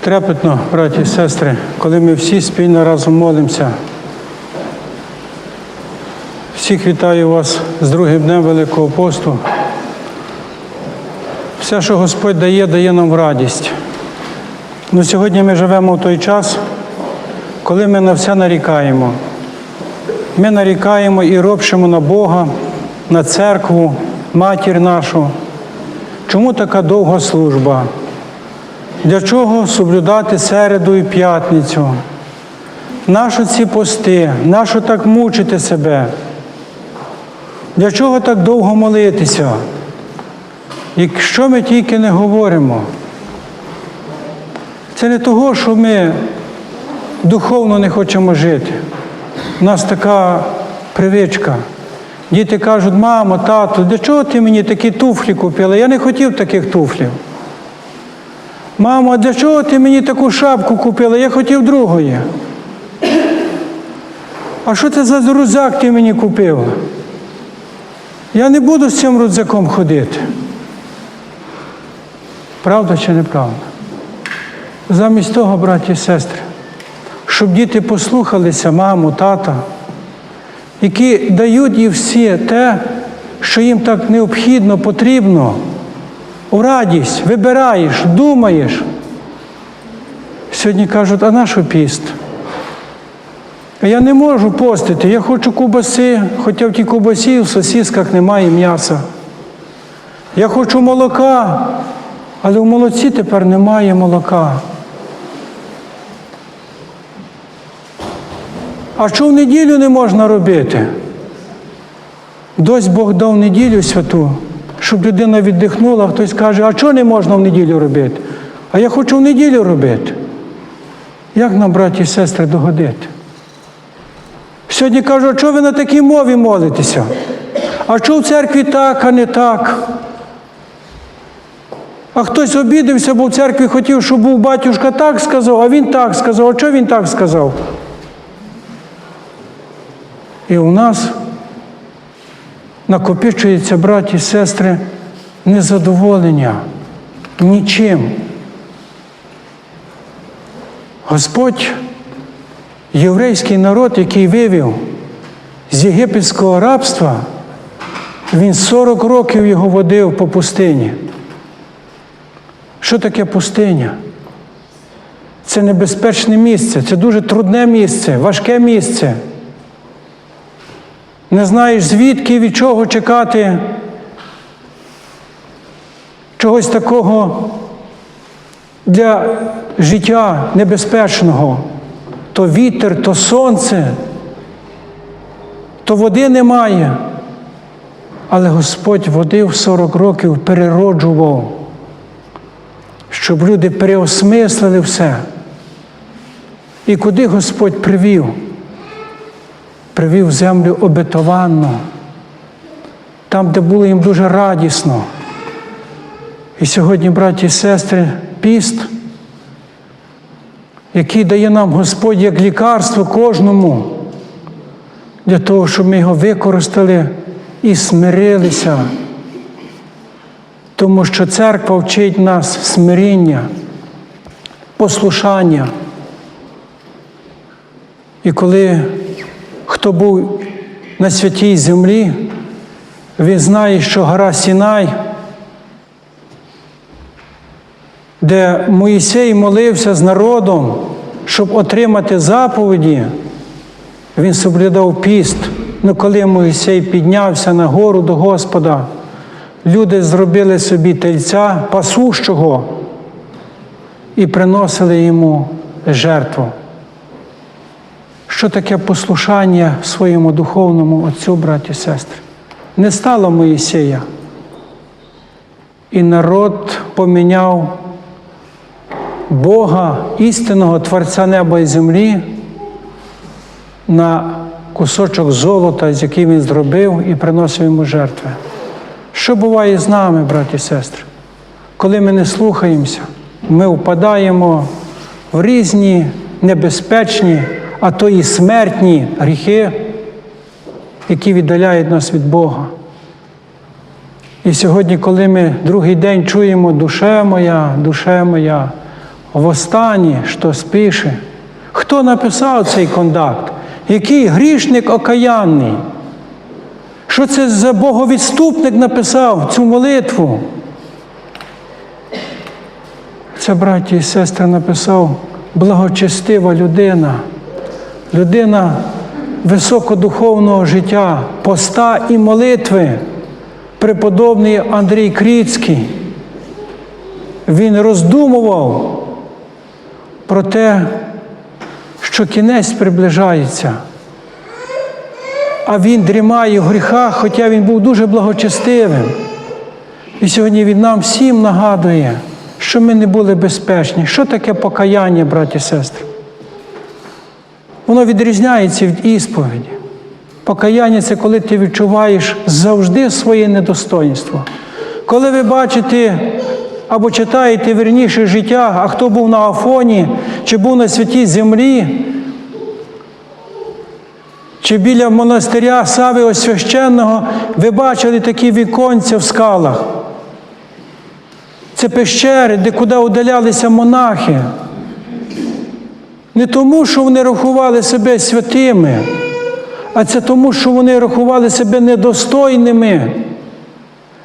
Трепетно, браті і сестри, коли ми всі спільно разом молимося. Всіх вітаю вас з другим днем Великого посту. Все, що Господь дає, дає нам радість. Ну, сьогодні ми живемо в той час, коли ми на все нарікаємо. Ми нарікаємо і ропщимо на Бога, на церкву, матір нашу. Чому така довга служба? Для чого соблюдати середу і п'ятницю? Нащо ці пости? Нащо так мучити себе? Для чого так довго молитися? Якщо ми тільки не говоримо, це не того, що ми духовно не хочемо жити. У нас така привичка. Діти кажуть, мамо, тато, для чого ти мені такі туфлі купила? Я не хотів таких туфлів. Мамо, а для чого ти мені таку шапку купила? Я хотів другої. А що це за рюкзак ти мені купила? Я не буду з цим рюкзаком ходити. Правда чи неправда? Замість того, браті і сестри, щоб діти послухалися маму, тата, які дають їм всі те, що їм так необхідно, потрібно, у радість, вибираєш, думаєш. Сьогодні кажуть, а наш піст? Я не можу постити, я хочу кубаси, хоча в тій кубасі в сосісках немає м'яса. Я хочу молока, але в молоці тепер немає молока. А що в неділю не можна робити? Дось Бог дав неділю святу, щоб людина віддихнула, хтось каже, а що не можна в неділю робити? А я хочу в неділю робити. Як нам, браті і сестри, догодити? Сьогодні кажу, а чого ви на такій мові молитеся? А що в церкві так, а не так? А хтось обідався, бо в церкві хотів, щоб був батюшка так сказав, а він так сказав. А чого він так сказав? І у нас накопичується, браті і сестри, незадоволення нічим. Господь, єврейський народ, який вивів з єгипетського рабства, він 40 років його водив по пустині. Що таке пустиня? Це небезпечне місце, це дуже трудне місце, важке місце. Не знаєш, звідки від чого чекати чогось такого для життя небезпечного. То вітер, то сонце, то води немає. Але Господь водив 40 років перероджував, щоб люди переосмислили все. І куди Господь привів? Привів землю обетованну, там, де було їм дуже радісно. І сьогодні, браті і сестри, піст, який дає нам Господь як лікарство кожному, для того, щоб ми його використали і смирилися. Тому що церква вчить нас смиріння, послушання. І коли хто був на святій землі, він знає, що гора Сінай, де Моїсей молився з народом, щоб отримати заповіді, він соблюдав піст. Ну коли Моїсей піднявся на гору до Господа, люди зробили собі тельця пасущого і приносили йому жертву. Що таке послушання своєму духовному отцю, браті сестри? Не стало Моїсея. І народ поміняв Бога, істинного Творця неба і землі, на кусочок золота, з який він зробив, і приносив йому жертви. Що буває з нами, браті і сестри? Коли ми не слухаємося, ми впадаємо в різні небезпечні а то і смертні гріхи, які віддаляють нас від Бога. І сьогодні, коли ми другий день чуємо душе моя, душе моя, Востаннє, що спише. Хто написав цей кондакт? Який грішник окаянний? Що це за боговідступник написав цю молитву? Це, браті і сестри, написав благочестива людина, людина високодуховного життя, поста і молитви, преподобний Андрій Кріцький. Він роздумував про те, що кінець приближається, а він дрімає в гріхах, хоча він був дуже благочестивим. І сьогодні він нам всім нагадує, що ми не були безпечні. Що таке покаяння, браті і сестри? Воно відрізняється від ісповіді. Покаяння це коли ти відчуваєш завжди своє недостоинство. Коли ви бачите або читаєте вірніше життя, а хто був на Афоні, чи був на святій землі, чи біля монастиря Сави Освященного, ви бачили такі віконця в скалах. Це пещери, де куди удалялися монахи. Не тому, що вони рахували себе святими, а це тому, що вони рахували себе недостойними,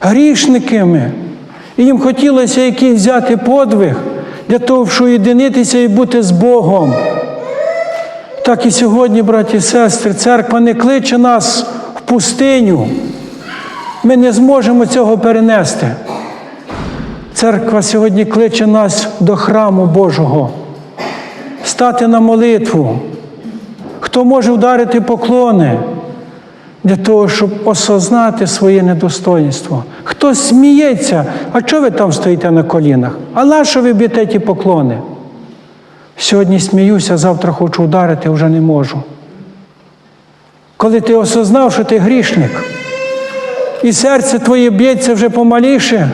грішниками. І їм хотілося якийсь взяти подвиг для того, щоб єдинитися і бути з Богом. Так і сьогодні, браті і сестри, церква не кличе нас в пустиню. Ми не зможемо цього перенести. Церква сьогодні кличе нас до храму Божого, стати на молитву. Хто може вдарити поклони для того, щоб осознати своє недостоинство? Хто сміється, а чого ви там стоїте на колінах? А на що ви б'єте ті поклони? Сьогодні сміюся, завтра хочу вдарити, вже не можу. Коли ти осознав, що ти грішник, і серце твоє б'ється вже помаліше,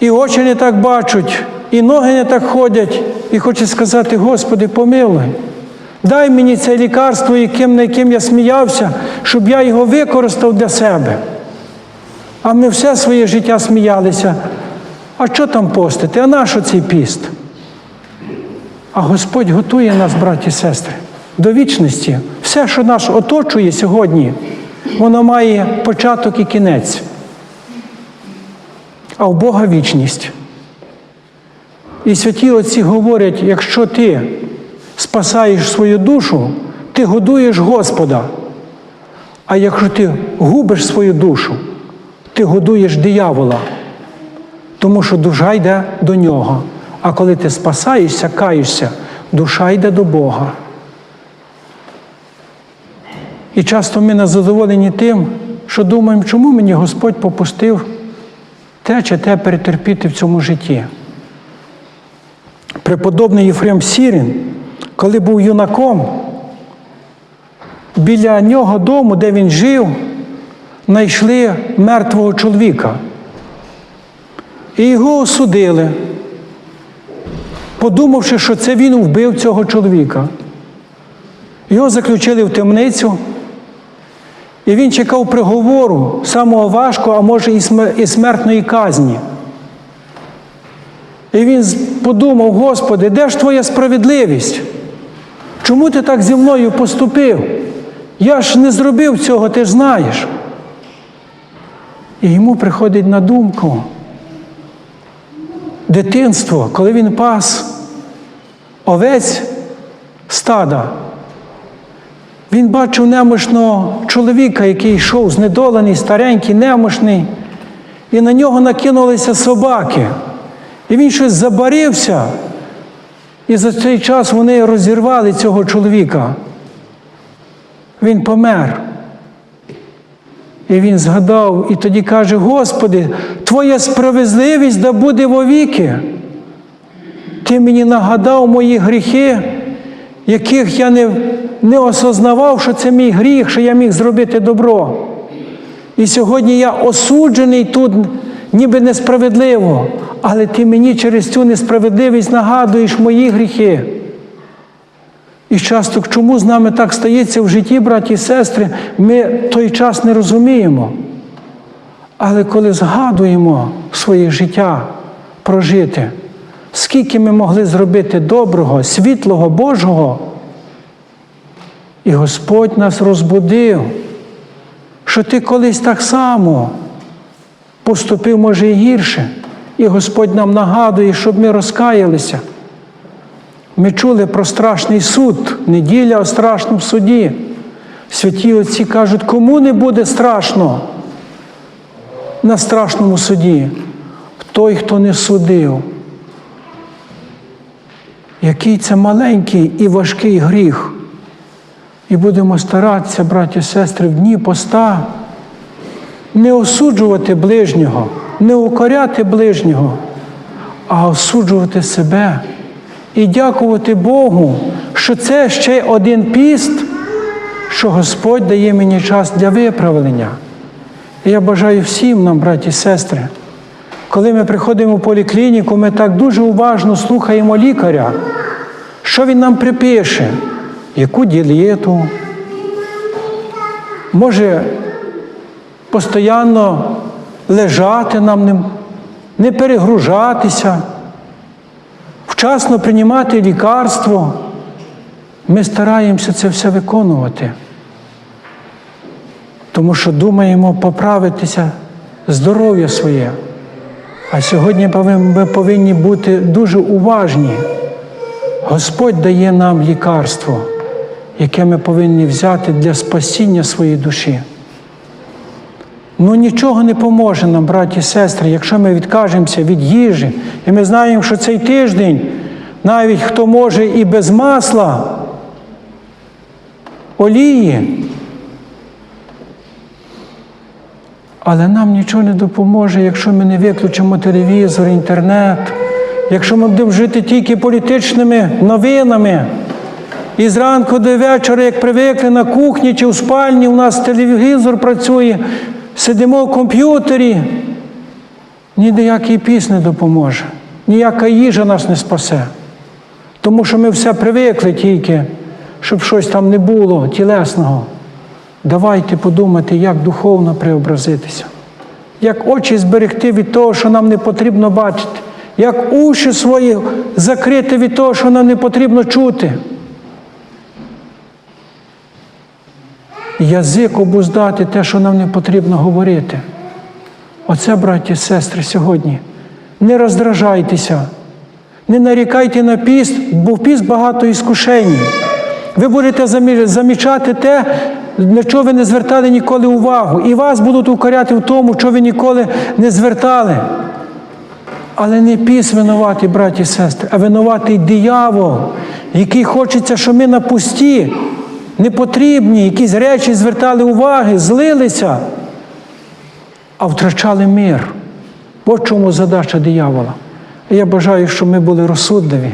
і очі не так бачать, і ноги не так ходять, і хоче сказати, Господи, помилуй. Дай мені це лікарство, яким, на яким я сміявся, щоб я його використав для себе. А ми все своє життя сміялися. А що там постити? А нащо цей піст? А Господь готує нас, браті і сестри, до вічності. Все, що нас оточує сьогодні, воно має початок і кінець. А в Бога вічність. І святі отці говорять, якщо ти спасаєш свою душу, ти годуєш Господа. А якщо ти губиш свою душу, ти годуєш диявола, тому що душа йде до нього. А коли ти спасаєшся, каєшся, душа йде до Бога. І часто ми не задоволені тим, що думаємо, чому мені Господь попустив те чи те перетерпіти в цьому житті. Преподобний Єфрем Сірін, коли був юнаком, біля нього дому, де він жив, знайшли мертвого чоловіка. І його осудили, подумавши, що це він вбив цього чоловіка. Його заключили в темницю, і він чекав приговору самого важкого, а може і смертної казні. І він подумав, Господи, де ж твоя справедливість? Чому ти так зі мною поступив? Я ж не зробив цього, ти ж знаєш. І йому приходить на думку дитинство, коли він пас овець стада. Він бачив немощного чоловіка, який йшов знедолений, старенький, немощний, і на нього накинулися собаки. І він щось забарився, і за цей час вони розірвали цього чоловіка. Він помер. І він згадав і тоді каже: Господи, Твоя справедливість да буде вовіки. Ти мені нагадав мої гріхи, яких я не, не осознавав, що це мій гріх, що я міг зробити добро. І сьогодні я осуджений тут, ніби несправедливо, але ти мені через цю несправедливість нагадуєш мої гріхи. І часто чому з нами так стається в житті, браті і сестри, ми той час не розуміємо. Але коли згадуємо своє життя, прожити. Скільки ми могли зробити доброго, світлого, Божого. І Господь нас розбудив, що ти колись так само поступив, може, і гірше. І Господь нам нагадує, щоб ми розкаялися. Ми чули про страшний суд, неділя у страшному суді. Святі отці кажуть, кому не буде страшно на страшному суді? Той, хто не судив. Який це маленький і важкий гріх. І будемо старатися, браті і сестри, в дні поста не осуджувати ближнього, не укоряти ближнього, а осуджувати себе і дякувати Богу, що це ще один піст, що Господь дає мені час для виправлення. І я бажаю всім нам, браті і сестри, коли ми приходимо в поліклініку, ми так дуже уважно слухаємо лікаря, що він нам припише, яку дієту, може постійно лежати нам, не, не перегружатися, вчасно приймати лікарство. Ми стараємося це все виконувати, тому що думаємо поправитися здоров'я своє. А сьогодні ми повинні бути дуже уважні. Господь дає нам лікарство, яке ми повинні взяти для спасіння своєї душі. Ну нічого не поможе нам, браті і сестри, якщо ми відкажемося від їжі, і ми знаємо, що цей тиждень, навіть хто може і без масла, олії, але нам нічого не допоможе, якщо ми не виключимо телевізор, інтернет, якщо ми будемо жити тільки політичними новинами. І зранку до вечора, як привикли на кухні чи в спальні, у нас телевізор працює, сидимо в комп'ютері, ніякий піс не допоможе, ніяка їжа нас не спасе. Тому що ми все привикли тільки, щоб щось там не було тілесного. Давайте подумати, як духовно преобразитися, як очі зберегти від того, що нам не потрібно бачити, як уші свої закрити від того, що нам не потрібно чути. Язик обуздати те, що нам не потрібно говорити. Оце, браті і сестри, сьогодні. Не роздражайтеся, не нарікайте на піст, бо в піст багато іскушень. Ви будете замічати те, на що ви не звертали ніколи увагу. І вас будуть укоряти в тому, що ви ніколи не звертали. Але не піс винуватий, браті і сестри, а винуватий диявол, який хочеться, щоб ми на пусті, непотрібні, якісь речі звертали уваги, злилися, а втрачали мир. От чому задача диявола. Я бажаю, щоб ми були розсудливі,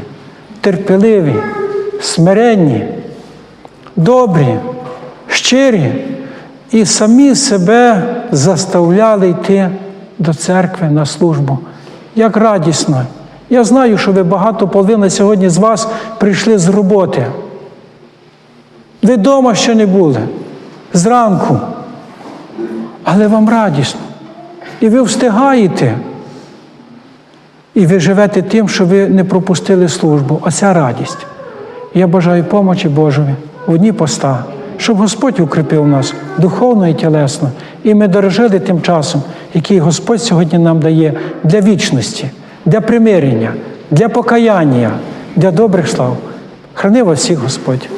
терпеливі, смиренні, добрі, щирі і самі себе заставляли йти до церкви на службу. Як радісно. Я знаю, що ви багато половина сьогодні з вас прийшли з роботи. Ви вдома ще не були зранку, але вам радісно. І ви встигаєте. І ви живете тим, що ви не пропустили службу. Оця радість. Я бажаю помочі Божої в дні поста, щоб Господь укріпив нас духовно і тілесно, і ми дорожили тим часом, який Господь сьогодні нам дає для вічності, для примирення, для покаяння, для добрих слав. Храни вас всіх Господь.